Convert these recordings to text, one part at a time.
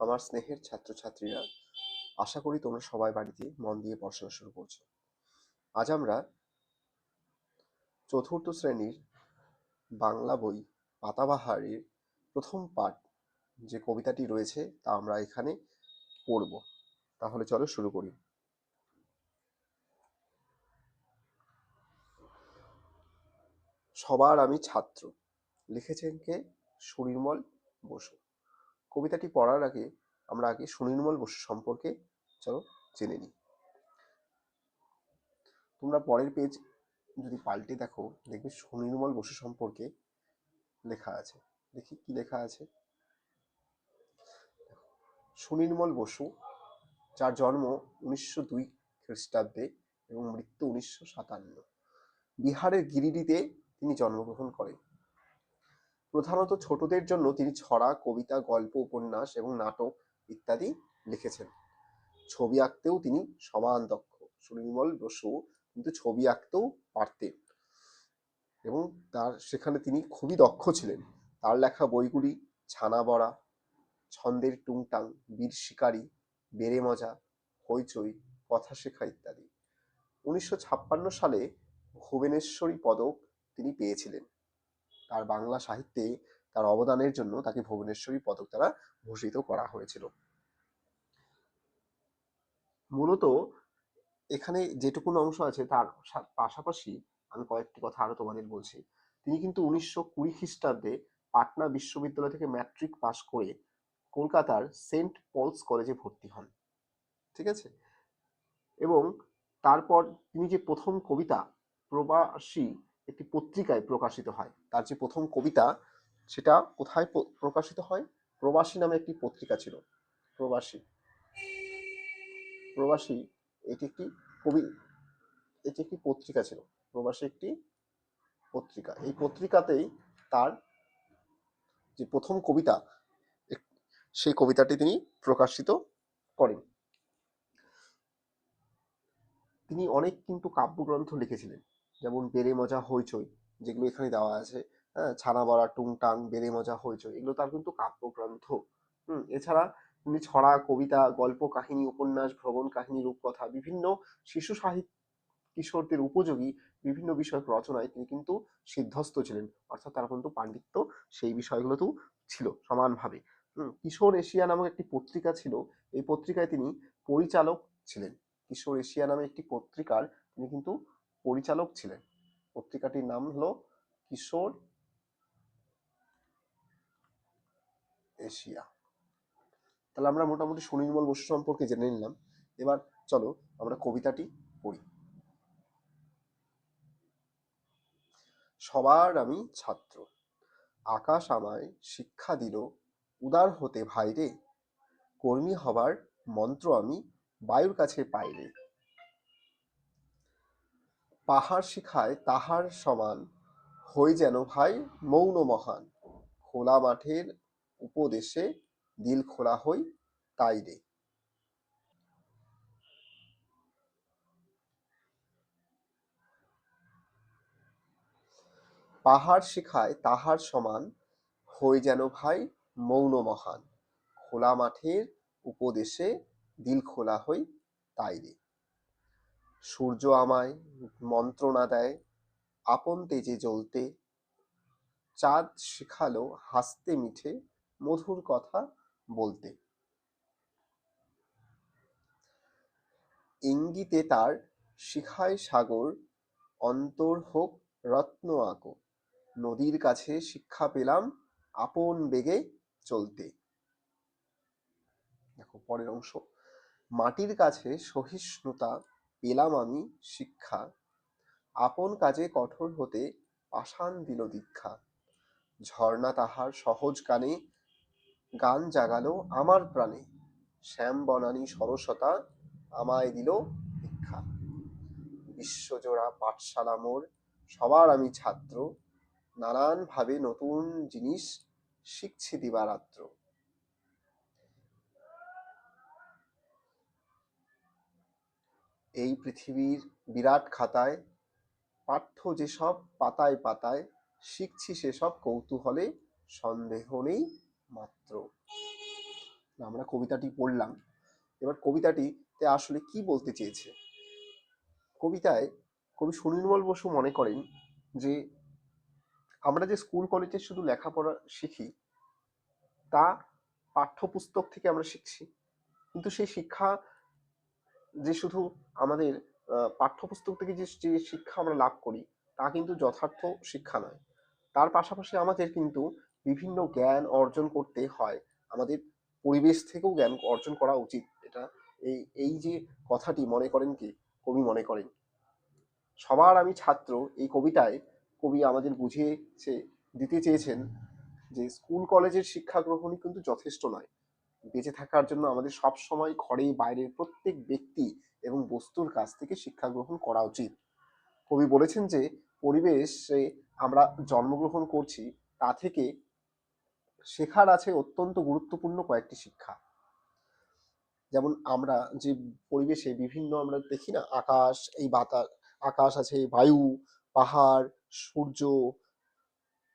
আমার স্নেহের ছাত্রছাত্রীরা আশা করি তোমরা সবাই বাড়িতে মন দিয়ে পড়াশোনা শুরু করছ। আজ আমরা চতুর্থ শ্রেণির বাংলা বই পাতাবাহারের প্রথম পাঠ যে কবিতাটি রয়েছে তা আমরা এখানে পড়ব। তাহলে চলো শুরু করি। সবার আমি ছাত্র, লিখেছেন কে? সুনির্মল বসু। কবিতাটি পড়ার আগে আমরা আগে সুনির্মল বসু সম্পর্কে চলো জেনে নিই। তোমরা পরের পেজ যদি পাল্টে দেখো, দেখবে সুনির্মল বসু সম্পর্কে লেখা আছে। দেখি কি লেখা আছে। সুনির্মল বসু, যার জন্ম উনিশশো দুই খ্রিস্টাব্দে এবং মৃত্যু উনিশশো সাতান্ন। বিহারের গিরিডিতে তিনি জন্মগ্রহণ করেন। প্রধানত ছোটদের জন্য তিনি ছড়া, কবিতা, গল্প, উপন্যাস এবং নাটক ইত্যাদি লিখেছেন। ছবি আঁকতেও তিনি সমান দক্ষ। সুনির্মল বসু কিন্তু ছবি আঁকতেও পারতেন এবং তার সেখানে তিনি খুবই দক্ষ ছিলেন। তার লেখা বইগুলি ছানা বড়া ছন্দের টুংটাং, বীর শিকারী, বেড়ে মজা, হইচই, কথা শেখা ইত্যাদি। উনিশশো ছাপ্পান্ন সালে ভুবনেশ্বরী পদক তিনি পেয়েছিলেন। তার বাংলা সাহিত্যে তার অবদানের জন্য তাকে ভুবনেশ্বরী পদক দ্বারা ভূষিত করা হয়েছিল। মূলত এখানে যেটুকুন অংশ আছে তার পাশাপাশি আমি কয়েকটি কথা আরও তোমাদের বলছি। তিনি কিন্তু উনিশশো কুড়ি খ্রিস্টাব্দে পাটনা বিশ্ববিদ্যালয় থেকে ম্যাট্রিক পাশ করে কলকাতার সেন্ট পলস কলেজে ভর্তি হন। ঠিক আছে? এবং তারপর তিনি যে প্রথম কবিতা প্রবাসী একটি পত্রিকায় প্রকাশিত হয়। তার যে প্রথম কবিতা, সেটা কোথায় প্রকাশিত হয়? প্রবাসী নামে একটি পত্রিকা ছিল। প্রবাসী। প্রবাসী, এটি একটি কবি, এটি একটি পত্রিকা ছিল। প্রবাসী একটি পত্রিকা। এই পত্রিকাতেই তার যে প্রথম কবিতা সেই কবিতাটি তিনি প্রকাশিত করেন। তিনি অনেক কিন্তু কাব্যগ্রন্থ লিখেছিলেন। যেমন বেড়ে মজা হইচই যেগুলো এখানে দেওয়া আছে হ্যাঁ? ছানা বড়া, টুংটাং বেড়ে মজা হইচই, এগুলো তার কিন্তু কাব্যগ্রন্থ। হুম, এছাড়া তিনি ছড়া, কবিতা, গল্প, কাহিনী, উপন্যাস, ভ্রমণ কাহিনী, রূপকথা, বিভিন্ন শিশু সাহিত্য কিশোরদের উপযোগী বিভিন্ন বিষয়ক রচনায় তিনি কিন্তু সিদ্ধস্ত ছিলেন। অর্থাৎ তার কিন্তু পাণ্ডিত্য সেই বিষয়গুলোতেও ছিল সমানভাবে। কিশোর এশিয়া নামক একটি পত্রিকা ছিল। এই পত্রিকায় তিনি পরিচালক ছিলেন। কিশোর এশিয়া নামে একটি পত্রিকার তিনি কিন্তু পরিচালক ছিলেন। পত্রিকাটির নাম হলো কিশোর এশিয়া। তাহলে আমরা মোটামুটি সুনির্মল বসু সম্পর্কে জেনে নিলাম। এবার চলো আমরা কবিতাটি পড়ি। সবার আমি ছাত্র, আকাশ আমায় শিক্ষা দিল, উদার হতে ভাইরে কর্মী হবার মন্ত্র আমি বায়ুর কাছে পাইরে পাহাড় শিখায় তাহার সমান। হই যেন ভাই মৌন মহান। খোলা মাঠের উপদেশে দিল খোলা হই তাই রে। পাহাড় শিখায় তাহার সমান। হই যেন ভাই মৌন মহান। খোলা মাঠের উপদেশে দিল খোলা হই তাই রে। সূর্য আমায় মন্ত্রণা দেয়, আপন তেজে জ্বলতে। চাঁদ শিখালো হাসতে মিঠে মধুর কথা বলতে। ইঙ্গিতে তার শিখায় সাগর, অন্তর হোক রত্ন আঁকো। নদীর কাছে শিক্ষা পেলাম আপন বেগে চলতে। দেখো, পরের অংশ। মাটির কাছে সহিষ্ণুতা পেলাম আমি শিক্ষা। আপন কাজে কঠোর হতে পাষাণ দিল দীক্ষা। ঝর্ণা তাহার সহজ গানে গান জাগালো আমার প্রাণে। শ্যাম বনানী সরসতা আমায় দিল দীক্ষা। বিশ্বজোড়া পাঠশালা মোর, সবার আমি ছাত্র। নানান ভাবে নতুন জিনিস শিখছি দিবারাত্র। এই পৃথিবীর বিরাট খাতায় পাঠ্য যেসব পাতায় পাতায় শিখছি সেসব কৌতূহলে সন্দেহ নেই মাত্র। আমরা কবিতাটি পড়লাম। এবার কবিতাটিতে আসলে কি বলতে চেয়েছে? কবিতায় কবি সুনির্মল বসু মনে করেন যে, আমরা যে স্কুল, কলেজে শুধু লেখাপড়া শিখি, তা পাঠ্যপুস্তক থেকে আমরা শিখছি। কিন্তু সেই শিক্ষা যে শুধু আমাদের পাঠ্যপুস্তক থেকে যে শিক্ষা আমরা লাভ করি, তা কিন্তু যথার্থ শিক্ষা নয়। তার পাশাপাশি আমাদের কিন্তু বিভিন্ন জ্ঞান অর্জন করতে হয়। আমাদের পরিবেশ থেকেও জ্ঞান অর্জন করা উচিত। এটা এই এই যে কথাটি মনে করেন কি? কবি মনে করেন। সবার আমি ছাত্র এই কবিতায় কবি আমাদের বুঝিয়েছে, দিতে চেয়েছেন যে, স্কুল, কলেজের শিক্ষা গ্রহণই কিন্তু যথেষ্ট নয়। বেঁচে থাকার জন্য আমাদের সব সময় ঘরে বাইরের প্রত্যেক ব্যক্তি এবং বস্তুর কাছ থেকে শিক্ষা গ্রহণ করা উচিত। কবি বলেছেন যে, পরিবেশে আমরা জন্মগ্রহণ করছি, তা থেকে শেখার আছে অত্যন্ত গুরুত্বপূর্ণ কয়েকটি শিক্ষা। যেমন আমরা যে পরিবেশে বিভিন্ন আমরা দেখি না, আকাশ, এই বাতাস, আকাশ আছে, বায়ু, পাহাড়, সূর্য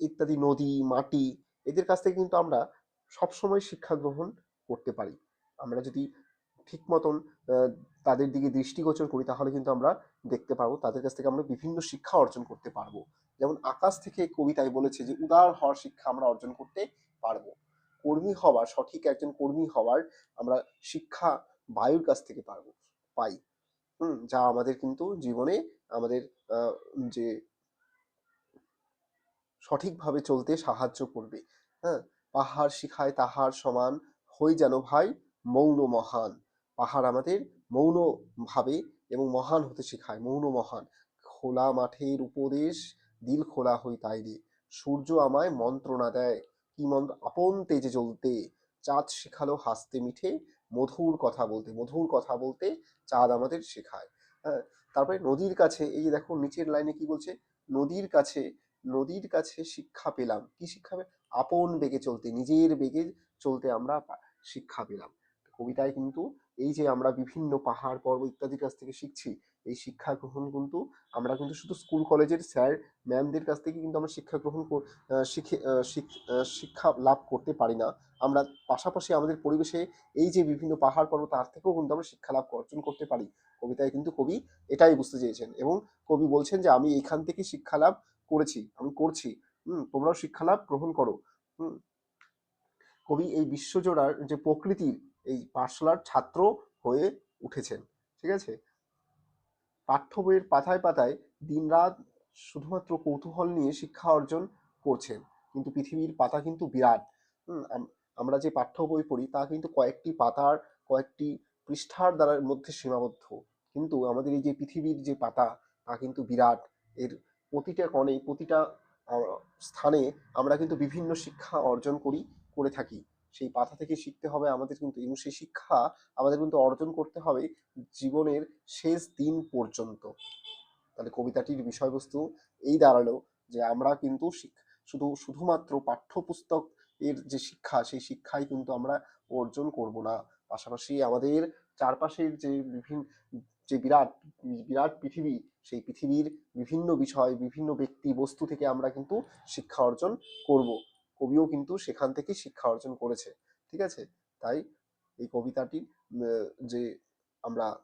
ইত্যাদি, নদী, মাটি, এদের কাছ থেকে কিন্তু আমরা সবসময় শিক্ষা গ্রহণ করতে পারি। আমরা যদি ঠিক মতন তাদের দিকে দৃষ্টিগোচর করি, তাহলে কিন্তু আমরা দেখতে পারব, তাদের কাছ থেকে আমরা বিভিন্ন শিক্ষা অর্জন করতে পারব। যেমন আকাশ থেকে কবিতায় বলেছে যে, উদার হওয়ার শিক্ষা আমরা অর্জন করতে পারব। কর্মী হওয়ার, সঠিক একজন কর্মী হওয়ার আমরা শিক্ষা বায়ুর কাছ থেকে পারব, পাই। হুম, যা আমাদের কিন্তু জীবনে আমাদের যে সঠিকভাবে চলতে সাহায্য করবে। হ্যাঁ পাহাড় শিখায় তাহার সমান হই যেন ভাই, মৌন মহান। পাহাড় আমাদের মৌন ভাবে এবং মহান হতে শেখায়, মৌন মহান। খোলা মাঠের উপদেশ, দিল খোলা হই তাই রে। সূর্য আমায় মন্ত্রণা দেয়, কি মন্ত্র? আপন তেজে জ্বলতে। চাঁদ শেখালো হাসতে মিঠে, মধুর কথা বলতে। মধুর কথা বলতে চাঁদ আমাদের শেখায়। হ্যাঁ তারপরে নদীর কাছে, এই যে দেখো নিচের লাইনে কি বলছে? নদীর কাছে নদীর কাছে শিক্ষা পেলাম। কি শিক্ষা আপন বেগে চলতে, নিজের বেগে চলতে আমরা শিক্ষা পেলাম। কবিতায় কিন্তু এই যে আমরা বিভিন্ন পাহাড় পর্ব ইত্যাদির কাছ থেকে শিখছি, এই শিক্ষা গ্রহণ কিন্তু আমরা কিন্তু শুধু স্কুল কলেজের স্যার ম্যামদের কাছ থেকে কিন্তু আমরা শিক্ষা গ্রহণ শিখে শিক্ষা লাভ করতে পারি না। আমরা পাশাপাশি আমাদের পরিবেশে এই যে বিভিন্ন পাহাড় পর্বত, তার থেকেও কিন্তু আমরা শিক্ষা লাভ অর্জন করতে পারি। কবিতায় কিন্তু কবি এটাই বুঝতে চেয়েছেন এবং কবি বলছেন যে, আমি এখান থেকে শিক্ষা লাভ করেছি, আমি করছি। হুম, তোমরাও শিক্ষা লাভ গ্রহণ করো। হুম কবি এই বিশ্বজোড়ার যে প্রকৃতির এই পাঠশালার ছাত্র হয়ে উঠেছেন, ঠিক আছে? পাঠ্য বইয়ের পাতায় পাতায় দিনরাত শুধুমাত্র কৌতূহল নিয়ে শিক্ষা অর্জন করছেন, কিন্তু পৃথিবীর পাতা কিন্তু বিরাট। আমরা যে পাঠ্য বই পড়ি, তা কিন্তু কয়েকটি পাতার, কয়েকটি পৃষ্ঠার দ্বারা মধ্যে সীমাবদ্ধ। কিন্তু আমাদের এই যে পৃথিবীর যে পাতা, তা কিন্তু বিরাট। এর প্রতিটা কণে, প্রতিটা স্থানে আমরা কিন্তু বিভিন্ন শিক্ষা অর্জন করি। করে থাকি। সেই পাতা থেকে শিখতে হবে আমাদের কিন্তু, এবং সেই শিক্ষা আমাদের কিন্তু অর্জন করতে হবে জীবনের শেষ দিন পর্যন্ত। তাহলে কবিতাটির বিষয়বস্তু এই দাঁড়াল যে আমরা কিন্তু শুধু, শুধুমাত্র পাঠ্যপুস্তক এর যে শিক্ষা, সেই শিক্ষাই কিন্তু আমরা অর্জন করব না। পাশাপাশি আমাদের চারপাশের যে বিভিন্ন যে বিরাট বিরাট পৃথিবী, সেই পৃথিবীর বিভিন্ন বিষয়, বিভিন্ন ব্যক্তি, বস্তু থেকে আমরা কিন্তু শিক্ষা অর্জন করব। কবিও কিন্তু সেখান থেকে শিক্ষা অর্জন করেছে, ঠিক আছে? তাই এই কবিতাটি যে আমরা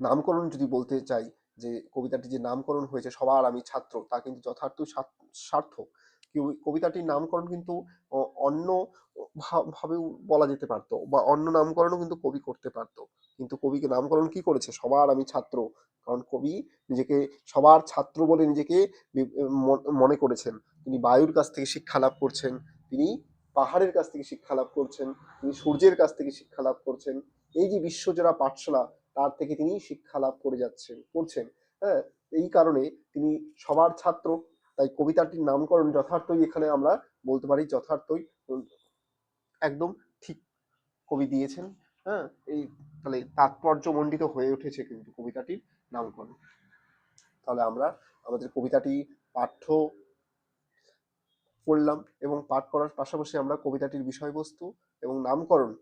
নামকরণ যদি বলতে চাই, যে কবিতাটি যে নামকরণ হয়েছে সবার আমি ছাত্র, তা কিন্তু যথার্থ সার্থ- সার্থক। কবিতাটির নামকরণ কিন্তু অন্য ভাবেও বলা যেতে পারতো বা অন্য নামকরণও কিন্তু কবি করতে পারতো। কিন্তু কবিকে নামকরণ কি করেছে? সবার আমি ছাত্র। কারণ কবি নিজেকে সবার ছাত্র বলে নিজেকে মনে করেছেন। তিনি বায়ুর কাছ থেকে শিক্ষা লাভ করছেন, তিনি পাহাড়ের কাছ থেকে শিক্ষা লাভ করছেন, তিনি সূর্যের কাছ থেকে শিক্ষা লাভ করছেন। এই যে বিশ্বজোড়া পাঠশালা, তার থেকে তিনি শিক্ষা লাভ করে যাচ্ছেন, করছেন। হ্যাঁ এই কারণে তিনি সবার ছাত্র। তাই কবিতাটির নামকরণ যথার্থই এখানে আমরা বলতে পারি যথার্থই একদম ঠিক কবি দিয়েছেন হ্যাঁ? এই তাহলে তাৎপর্যমণ্ডিত হয়ে উঠেছে কিন্তু কবিতাটির নামকরণ। তাহলে আমরা আমাদের কবিতাটি পাঠ্য পড়লাম এবং পাঠ করার পাশাপাশি আমরা কবিতাটির বিষয়বস্তু এবং নামকরণ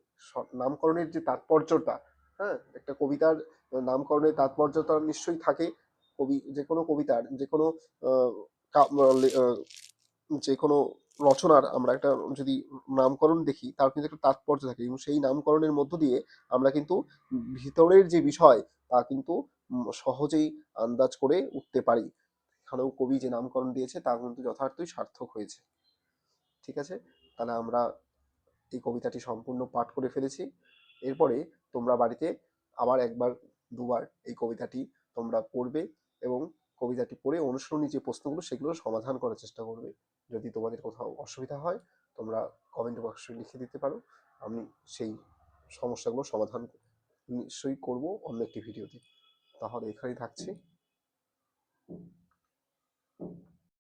নামকরণের যে তাৎপর্যটা হ্যাঁ? একটা কবিতার নামকরণের তাৎপর্যতা নিশ্চয়ই থাকে কবি যে কোনো কবিতার যে কোনো যে কোনো রচনার আমরা একটা যদি নামকরণ দেখি, তার কিন্তু একটা তাৎপর্য থাকে এবং সেই নামকরণের মধ্য দিয়ে আমরা কিন্তু ভিতরের যে বিষয়, তা কিন্তু সহজেই আন্দাজ করে উঠতে পারি। এখানেও কবি যে নামকরণ দিয়েছে, তা কিন্তু যথার্থই সার্থক হয়েছে। ঠিক আছে? তাহলে আমরা এই কবিতাটি সম্পূর্ণ পাঠ করে ফেলেছি। এরপরে তোমরা বাড়িতে আবার একবার, দুবার এই কবিতাটি তোমরা পড়বে এবং কবিতাটি পড়ে অনুসরণী যে প্রশ্নগুলো, সেগুলো সমাধান করার চেষ্টা করবে। যদি তোমাদের কোথাও অসুবিধা হয়, তোমরা কমেন্ট বক্সে লিখে দিতে পারো। আমি সেই সমস্যাগুলো সমাধান নিশ্চয়ই করব অন্য একটি ভিডিওতে তাহলে এখানেই থাকছি।